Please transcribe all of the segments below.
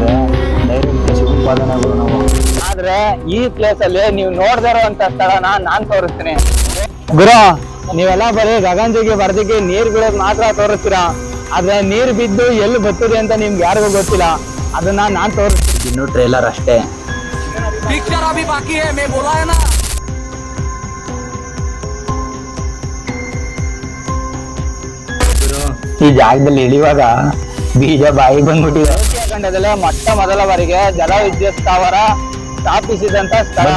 ಮಾಡೋದು ನೈಋತ್ಯ ಉತ್ಪಾದನೆಗಳು ನಾವು. ಆದ್ರೆ ಈ ಪ್ಲೇಸ್ ಅಲ್ಲಿ ನೀವು ನೋಡ್ದಿರೋಂತ ಸ್ಥಳನ ನಾನ್ ತೋರಿಸ್ತೀನಿ. ಗುರು ನೀವೆಲ್ಲ ಬರೀ ಗಗಂಜಿಗೆ ಬರ್ದಿಗೆ ನೀರ್ ಬಿಡೋದ್ ಮಾತ್ರ ತೋರಿಸ್ತೀರಾ? ಆದ್ರೆ ನೀರ್ ಬಿದ್ದು ಎಲ್ಲಿ ಬರ್ತದೆ ಅಂತ ನಿಮ್ಗೆ ಯಾರಿಗೂ ಗೊತ್ತಿಲ್ಲ. ಅದನ್ನ ನಾನ್ ತೋರಿಸ್ತೀನಿ. ಇನ್ನು ಟ್ರೇಲರ್ ಅಷ್ಟೇ. ಪಿಕ್ಚರ್ ಅಭಿ ಬಾಕಿ ಈ ಜಾಗದಲ್ಲಿ ಇಳಿವಾಗ ಬೀಜ ಬಾಯಿ ಬಂದ್ಬಿಟ್ಟಿದೆ. ಖಂಡದಲ್ಲೇ ಮೊಟ್ಟ ಮೊದಲ ಬಾರಿಗೆ ಜಲವಿದ್ಯುತ್ ಸ್ಥಾವರ ಸ್ಥಾಪಿಸಿದಂತ ಸ್ಥಳ.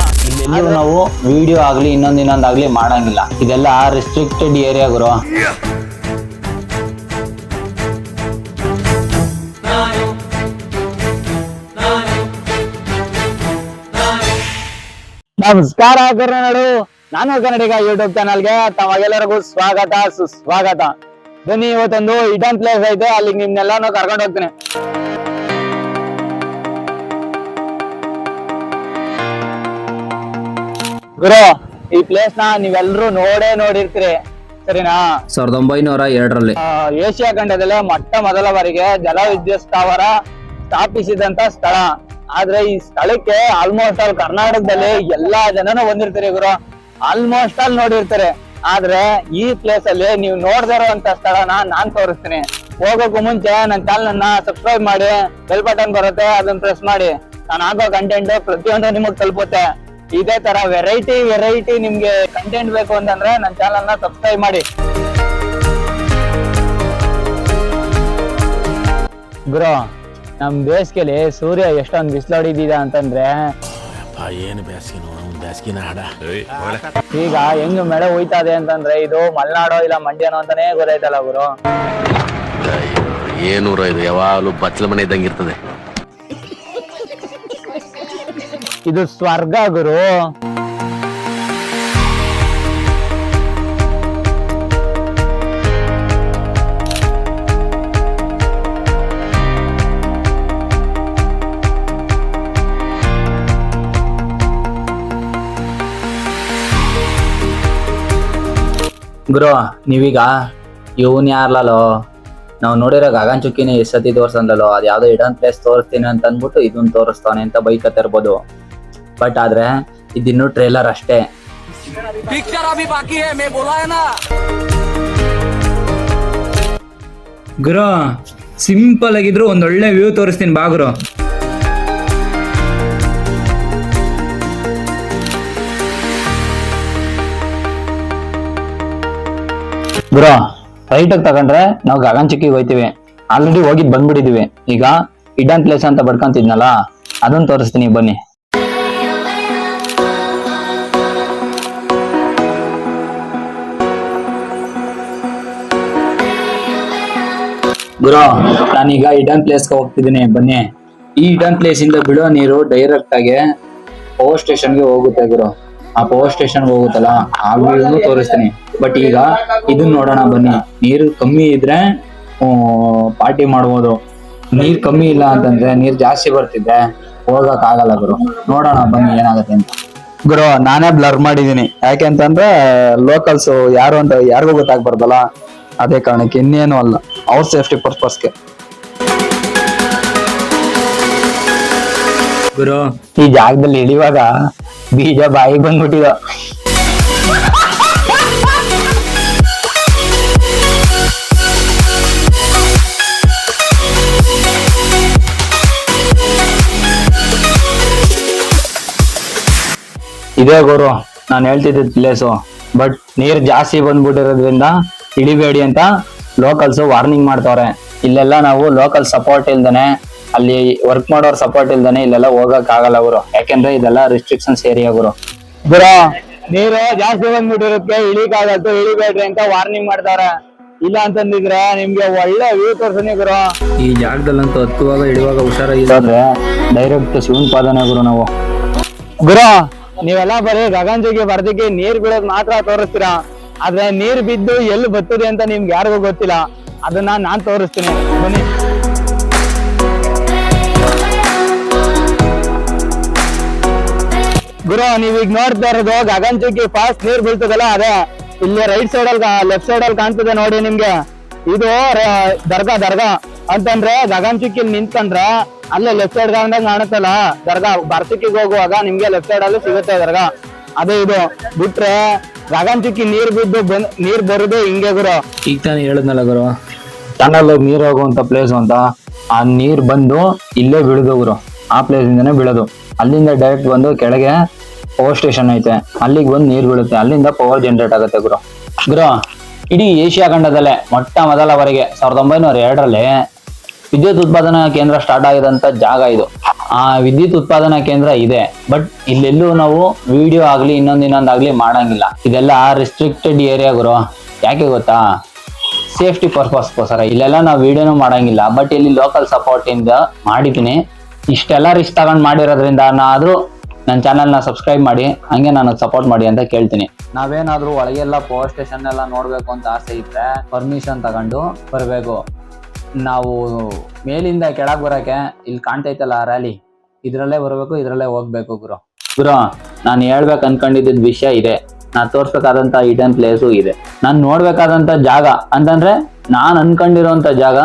ಇಲ್ಲೆಲ್ಲೂ ನಾವು ವಿಡಿಯೋ ಆಗ್ಲಿ ಇನ್ನೊಂದ್ ಇನ್ನೊಂದಾಗ್ಲಿ ಮಾಡಂಗಿಲ್ಲ. ಇದೆಲ್ಲ ರಿಸ್ಟ್ರಿಕ್ಟೆಡ್ ಏರಿಯಾ ಗುರು. ನಮಸ್ಕಾರ ಕರ್ನಾಡು ನಾನು ಕನ್ನಡಿಗ ಯೂಟ್ಯೂಬ್ ಚಾನಲ್ಗೆ ತಮಗೆಲ್ಲರಿಗೂ ಸ್ವಾಗತ ಸುಸ್ವಾಗತ. ಬನ್ನಿ ಇವತ್ತೊಂದು ಇಡನ್ ಪ್ಲೇಸ್ ಐತೆ. ಅಲ್ಲಿಗೆ ನಿಮ್ನೆಲ್ಲಾನು ಕರ್ಕೊಂಡು ಹೋಗ್ತೀನಿ. ಗುರು ಈ ಪ್ಲೇಸ್ನ ನೀವೆಲ್ಲರೂ ನೋಡೇ ನೋಡಿರ್ತೀರಿ ಸರಿನಾ? ಸಾವಿರದ ಒಂಬೈನೂರ ಎರಡರಲ್ಲಿ. ಏಷ್ಯಾ ಖಂಡದಲ್ಲೇ ಮೊಟ್ಟ ಮೊದಲ ಬಾರಿಗೆ ಜಲವಿದ್ಯುತ್ ಸ್ಥಾವರ ಸ್ಥಾಪಿಸಿದಂತ ಸ್ಥಳ. ಆದ್ರೆ ಈ ಸ್ಥಳಕ್ಕೆ ಆಲ್ಮೋಸ್ಟ್ ಆಲ್ ಕರ್ನಾಟಕದಲ್ಲಿ ಎಲ್ಲಾ ಜನನು ಬಂದಿರ್ತಾರೆ ಗುರು. Almost all ನೋಡಿರ್ತಾರೆ. ಆದ್ರೆ ಈ ಪ್ಲೇಸ್ ಅಲ್ಲಿ ನೀವು ನೋಡ್ದೇ ಇರುವಂತ ಸ್ಥಳನ ನಾನ್ ತೋರಿಸ್ತೀನಿ. ಹೋಗೋಕ್ಕೂ ಮುಂಚೆ ನನ್ನ ಚಾನಲ್ ಸಬ್ಸ್ಕ್ರೈಬ್ ಮಾಡಿ ಬೆಲ್ ಬಟನ್ ಬರುತ್ತೆ ಅದನ್ನ ಪ್ರೆಸ್ ಮಾಡಿ. ನಾನು ಹಾಕೋ ಕಂಟೆಂಟ್ ಪ್ರತಿಯೊಂದು ನಿಮಗ್ ತಲುಪುತ್ತೆ. ಇದೇ ತರ ವೆರೈಟಿ ವೆರೈಟಿ ನಿಮ್ಗೆ ಕಂಟೆಂಟ್ ಬೇಕು ಅಂತಂದ್ರೆ ನನ್ನ ಚಾನಲ್ನ ಸಬ್ಸ್ಕ್ರೈಬ್ ಮಾಡಿ. ಗುರು ನಮ್ ಬೇಸಿಗೆಲಿ ಸೂರ್ಯ ಎಷ್ಟೊಂದು ಬಿಸಿಲೊಡಿದಿದ ಅಂತಂದ್ರೆ ಅಪ್ಪ ಏನು ಬೇಸಿಗೆನೋ ಅವ್ನು ಬೇಸಿಗೆನ ಹಾಡ. ಈಗ ಹೆಂಗ್ ಮಳೆ ಹೋಯ್ತಾ ಇದೆ ಅಂತಂದ್ರೆ ಇದು ಮಲ್ನಾಡೋ ಇಲ್ಲ ಮಂಡ್ಯನೋ ಅಂತಾನೆ ಗೊತ್ತಾಯ್ತಲ್ಲ ಗುರು. ಏನೂರ ಇದು? ಯಾವಾಗಲೂ ಬಚ್ಚಲ ಮನೆ ಇದ್ದಂಗೆ ಇರ್ತದೆ. ಇದು ಸ್ವರ್ಗ, ಗುರು. ಗುರು, ನೀವೀಗ ಇವನ್ ಯಾರ್ಲೋ ನಾವು ನೋಡಿರೋ ಗಗನ್ ಚುಕ್ಕಿನ ಎಷ್ಟ್ ಸತಿ ತೋರ್ಸಂದಲ್ಲೋ ಅದ್ ಯಾವ್ದೋ ಇಡನ್ ಪ್ಲೇಸ್ ತೋರಿಸ್ತೀನಿ ಅಂತ ಅಂದ್ಬಿಟ್ಟು ಇದನ್ನ ತೋರಿಸ್ತಾನೆ ಅಂತ ಬೈಕ್ ಇರ್ಬೋದು. ಬಟ್ ಆದ್ರೆ ಇದಿನ್ನು ಟ್ರೇಲರ್ ಅಷ್ಟೇ. ಗುರು ಸಿಂಪಲ್ ಆಗಿದ್ರು ಒಂದೊಳ್ಳೆ ವ್ಯೂ ತೋರಿಸ್ತೀನಿ ಬಾಗುರು ಗುರು. ರೈಟಾಗಿ ತಗೊಂಡ್ರೆ ನಾವು ಗಗನ್ ಚಿಕ್ಕಿಗೆ ಹೋಯ್ತೀವಿ. ಆಲ್ರೆಡಿ ಹೋಗಿದ್ ಬಂದ್ಬಿಟ್ಟಿದೀವಿ. ಈಗ ಇಡನ್ ಪ್ಲೇಸ್ ಅಂತ ಬಡ್ಕೊಂತಿದ್ನಲ್ಲ ಅದನ್ನ ತೋರಿಸ್ತೀನಿ ಬನ್ನಿ. ಗುರು, ನಾನೀಗ ಇಡನ್ ಪ್ಲೇಸ್ಗೆ ಹೋಗ್ತಿದ್ದೀನಿ. ಬನ್ನಿ. ಈ ಇಡನ್ ಪ್ಲೇಸ್ ಇಂದ ಬಿಡೋ ನೀರು ಡೈರೆಕ್ಟ್ ಆಗಿ ಪವರ್ ಸ್ಟೇಷನ್ಗೆ ಹೋಗುತ್ತೆ ಗುರು. ಆ ಪವರ್ ಸ್ಟೇಷನ್ಗೆ ಹೋಗುತ್ತಲ್ಲ, ಆ ತೋರಿಸ್ತೀನಿ. ಬಟ್ ಈಗ ಇದನ್ನ ನೋಡೋಣ, ಬನ್ನಿ. ನೀರು ಕಮ್ಮಿ ಇದ್ರೆ ಪಾರ್ಟಿ ಮಾಡ್ಬೋದು. ನೀರ್ ಕಮ್ಮಿ ಇಲ್ಲ ಅಂತಂದ್ರೆ ನೀರ್ ಜಾಸ್ತಿ ಬರ್ತಿದ್ರೆ ಹೋಗಕ್ ಆಗಲ್ಲ ಗುರು. ನೋಡೋಣ, ಬನ್ನಿ ಏನಾಗುತ್ತೆ ಅಂತ. ಗುರು, ನಾನೇ ಬ್ಲರ್ ಮಾಡಿದೀನಿ ಯಾಕೆಂತಂದ್ರೆ ಲೋಕಲ್ಸ್ ಯಾರು ಅಂತ ಯಾರಿಗೂ ಗೊತ್ತಾಗ್ಬಾರ್ದಲ್ಲ. ಅದೇ ಕಾರಣಕ್ಕೆ ಇನ್ನೇನು ಅಲ್ಲ. ಅವ್ರ ಸೇಫ್ಟಿ ಪರ್ಪಸ್ಗೆ ಗುರು ಈ ಜಾಗದಲ್ಲಿ ಇಳಿಯುವಾಗ ಬೀಜ ಬಾಯಿ ಬಂದ್ಬಿಟ್ಟಿದ. ಇದೇ ಗುರು ನಾನು ಹೇಳ್ತಿದ್ದ ಪ್ಲೇಸು ಬಟ್ ನೀರ್ ಜಾಸ್ತಿ ಬಂದ್ಬಿಟ್ಟಿರೋದ್ರಿಂದ ಇಳಿಬೇಡಿ ಅಂತ ಲೋಕಲ್ಸ್ ವಾರ್ನಿಂಗ್ ಮಾಡ್ತವ್ರೆ. ಇಲ್ಲೆಲ್ಲ ನಾವು ಲೋಕಲ್ ಸಪೋರ್ಟ್ ಇಲ್ದೇನೆ ಅಲ್ಲಿ ವರ್ಕ್ ಮಾಡೋರ್ ಸಪೋರ್ಟ್ ಇಲ್ದೇನೆ ಇಲ್ಲೆಲ್ಲ ಹೋಗಕ್ ಆಗಲ್ಲ ಅವರು ಯಾಕೆಂದ್ರೆ ಇದೆಲ್ಲ ರಿಸ್ಟ್ರಿಕ್ಷನ್ಸ್ ಏರಿಯಾ ಗುರು. ಗುರು ನೀರು ಜಾಸ್ತಿ ಬಂದ್ಬಿಟ್ಟಿರುತ್ತೆ ಇಳಿಕಾಗತ್ತು ಇಳಿಬೇಡ್ರಿ ಅಂತ ವಾರ್ನಿಂಗ್ ಮಾಡ್ತಾರೆ ಇಲ್ಲ ಅಂತಂದಿದ್ರೆ ನಿಮ್ಗೆ ಒಳ್ಳೆ ವ್ಯೂ ತೋರ್ಸನಿ ಗುರು. ಈ ಜಾಗದಲ್ಲಂತೂ ಹತ್ತುವಾಗ ಇಳುವಾಗ ಹುಷಾರಾಗಿ ಇದಾದ್ರೆ ಡೈರೆಕ್ಟ್ ಶಿವನ್ ಪಾದನೆ ಗುರು ನಾವು. ಗುರು ನೀವೆಲ್ಲ ಬರೀ ಗಗನಚುಕ್ಕಿ ಬರ್ದಿಕ್ಕೆ ನೀರ್ ಬಿಡೋದ್ ಮಾತ್ರ ತೋರಿಸ್ತೀರಾ? ಆದ್ರೆ ನೀರ್ ಬಿದ್ದು ಎಲ್ಲಿ ಬರ್ತದೆ ಅಂತ ನಿಮ್ಗೆ ಯಾರಿಗೂ ಗೊತ್ತಿಲ್ಲ. ಅದನ್ನ ನಾನ್ ತೋರಿಸ್ತೀನಿ. ಬನ್ನಿ. ಗುರು ನೀವೀಗ ನೋಡ್ತಾ ಇರೋದು ಗಗನಚುಕ್ಕಿ ಫಾಸ್ಟ್ ನೀರ್ ಬೀಳ್ತದಲ್ಲ, ಅದೇ. ಇಲ್ಲಿ ರೈಟ್ ಸೈಡ್ ಅಲ್ಲಿ ಲೆಫ್ಟ್ ಸೈಡ್ ಅಲ್ಲಿ ಕಾಣ್ತದೆ ನೋಡಿ ನಿಮ್ಗೆ. ಇದು ದರ್ಗಾ ದರ್ಗಾ. ಅಂತಂದ್ರೆ ಗಗನ್ ಚುಕ್ಕಿಲ್ ನಿಂತ್ಕೊಂಡ್ರೆ ಅಲ್ಲೇ ಲೆಫ್ಟ್ ಸೈಡ್ ಕಾಣ್ದಾಗ ಕಾಣುತ್ತಲ್ಲ. ದರ್ಗಾ, ಬರ್ತಿಕ್ಕಿಗೆ ಹೋಗುವಾಗ ನಿಮ್ಗೆ ಲೆಫ್ಟ್ ಸೈಡ್ ಅಲ್ಲಿ ಸಿಗುತ್ತೆ ದರ್ಗಾ. ಅದೇ ಇದು. ಬಿಟ್ರೆ ಗಗನ್ ಚುಕ್ಕಿ ನೀರ್ ಬಿದ್ದು ಬಂದ್ ನೀರ್ ಬರುದು ಹಿಂಗೆ ಗುರು. ಈಗ ತಾನೇ ಹೇಳಿದ್ನಲ್ಲ ಗುರು. ಟನಲ್ ನೀರ್ ಹೋಗುವಂತ ಪ್ಲೇಸ್ ಅಂತ ಆ ನೀರ್ ಬಂದು ಇಲ್ಲೇ ಬೀಳುದು ಗುರು. ಆ ಪ್ಲೇಸ್ ಇಂದಾನೆ ಬೀಳೋದು. ಅಲ್ಲಿಂದ ಡೈರೆಕ್ಟ್ ಬಂದು ಕೆಳಗೆ ಪವರ್ ಸ್ಟೇಷನ್ ಐತೆ. ಅಲ್ಲಿಗೆ ಬಂದು ನೀರ್ ಬೀಳುತ್ತೆ. ಅಲ್ಲಿಂದ ಪವರ್ ಜನರೇಟ್ ಆಗುತ್ತೆ ಗುರು. ಗುರು ಇಡೀ ಏಷ್ಯಾ ಖಂಡದಲ್ಲೇ ಮೊಟ್ಟ ಮೊದಲವರೆಗೆ ಸಾವಿರದ ಒಂಬೈನೂರ ಎರಡರಲ್ಲಿ ವಿದ್ಯುತ್ ಉತ್ಪಾದನಾ ಕೇಂದ್ರ ಸ್ಟಾರ್ಟ್ ಆಗಿದಂತ ಜಾಗ ಇದು. ಆ ವಿದ್ಯುತ್ ಉತ್ಪಾದನಾ ಕೇಂದ್ರ ಇದೆ ಬಟ್ ಇಲ್ಲೆಲ್ಲೂ ನಾವು ವಿಡಿಯೋ ಆಗ್ಲಿ ಇನ್ನೊಂದ್ ಇನ್ನೊಂದ್ ಆಗ್ಲಿ ಮಾಡಂಗಿಲ್ಲ. ಇದೆಲ್ಲ ರಿಸ್ಟ್ರಿಕ್ಟೆಡ್ ಏರಿಯಾ ಗುರು. ಯಾಕೆ ಗೊತ್ತಾ? ಸೇಫ್ಟಿ ಪರ್ಪಸ್ಗೋಸ್ಕರ ಇಲ್ಲೆಲ್ಲ ನಾವು ವಿಡಿಯೋನು ಮಾಡಂಗಿಲ್ಲ ಬಟ್ ಇಲ್ಲಿ ಲೋಕಲ್ ಸಪೋರ್ಟ್ ಇಂದ ಮಾಡಿದ್ದೀನಿ. ಇಷ್ಟೆಲ್ಲ ರಿಸ್ಕ್ ತಗೊಂಡ್ ಮಾಡಿರೋದ್ರಿಂದ ನಾದ್ರೂ ನನ್ನ ಚಾನೆಲ್ನ ಸಬ್ಸ್ಕ್ರೈಬ್ ಮಾಡಿ, ಹಂಗೆ ನನಗೆ ಸಪೋರ್ಟ್ ಮಾಡಿ ಅಂತ ಕೇಳ್ತೀನಿ. ನಾವೇನಾದ್ರೂ ಒಳಗೆಲ್ಲ ಪವರ್ ಸ್ಟೇಷನ್ ಎಲ್ಲ ನೋಡ್ಬೇಕು ಅಂತ ಆಸೆ ಇದ್ರೆ ಪರ್ಮಿಷನ್ ತಗೊಂಡು ಬರಬೇಕು. ನಾವು ಮೇಲಿಂದ ಕೆಳಗೆ ಬರೋಕೆ ಇಲ್ಲಿ ಕಾಣ್ತೈತಲ್ಲ ರ್ಯಾಲಿ ಇದರಲ್ಲೇ ಬರಬೇಕು, ಇದರಲ್ಲೇ ಹೋಗ್ಬೇಕು ಗುರು. ಗುರು, ನಾನು ಹೇಳ್ಬೇಕು ಅನ್ಕೊಂಡಿದ್ದ ವಿಷಯ ಇದೆ. ನಾನು ತೋರಿಸ್ಬೇಕಾದಂಥ ಇಡನ್ ಪ್ಲೇಸು ಇದೆ. ನಾನು ನೋಡ್ಬೇಕಾದಂತ ಜಾಗ, ಅಂತಂದ್ರೆ ನಾನು ಅನ್ಕೊಂಡಿರೋಂಥ ಜಾಗ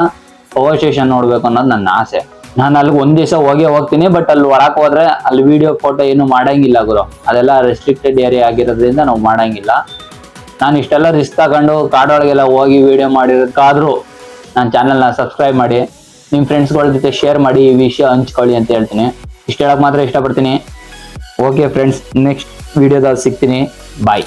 ಪವರ್ ಸ್ಟೇಷನ್ ನೋಡ್ಬೇಕು ಅನ್ನೋದು ನನ್ನ ಆಸೆ. ನಾನು ಅಲ್ಲಿ ಒಂದ್ ದಿವಸ ಹೋಗೇ ಹೋಗ್ತೀನಿ ಬಟ್ ಅಲ್ಲಿ ಒಳಕ್ ಹೋದ್ರೆ ಅಲ್ಲಿ ವಿಡಿಯೋ ಫೋಟೋ ಏನು ಮಾಡಂಗಿಲ್ಲ ಗುರು. ಅದೆಲ್ಲ ರೆಸ್ಟ್ರಿಕ್ಟೆಡ್ ಏರಿಯಾ ಆಗಿರೋದ್ರಿಂದ ನಾವು ಮಾಡಂಗಿಲ್ಲ. ನಾನು ಇಷ್ಟೆಲ್ಲ ರಿಸ್ಕ್ ತಗೊಂಡು ಕಾಡೊಳಗೆಲ್ಲ ಹೋಗಿ ವಿಡಿಯೋ ಮಾಡಿರೋದಕ್ಕಾದ್ರೂ ನನ್ನ ಚಾನಲ್ನ ಸಬ್ಸ್ಕ್ರೈಬ್ ಮಾಡಿ ನಿಮ್ಮ ಫ್ರೆಂಡ್ಸ್ಗಳ ಜೊತೆ ಶೇರ್ ಮಾಡಿ ಈ ವಿಷಯ ಹಂಚ್ಕೊಳ್ಳಿ ಅಂತ ಹೇಳ್ತೀನಿ. ಇಷ್ಟು ಹೇಳೋಕೆ ಮಾತ್ರ ಇಷ್ಟಪಡ್ತೀನಿ. ಓಕೆ ಫ್ರೆಂಡ್ಸ್ ನೆಕ್ಸ್ಟ್ ವಿಡಿಯೋದಲ್ಲಿ ಸಿಗ್ತೀನಿ. ಬಾಯ್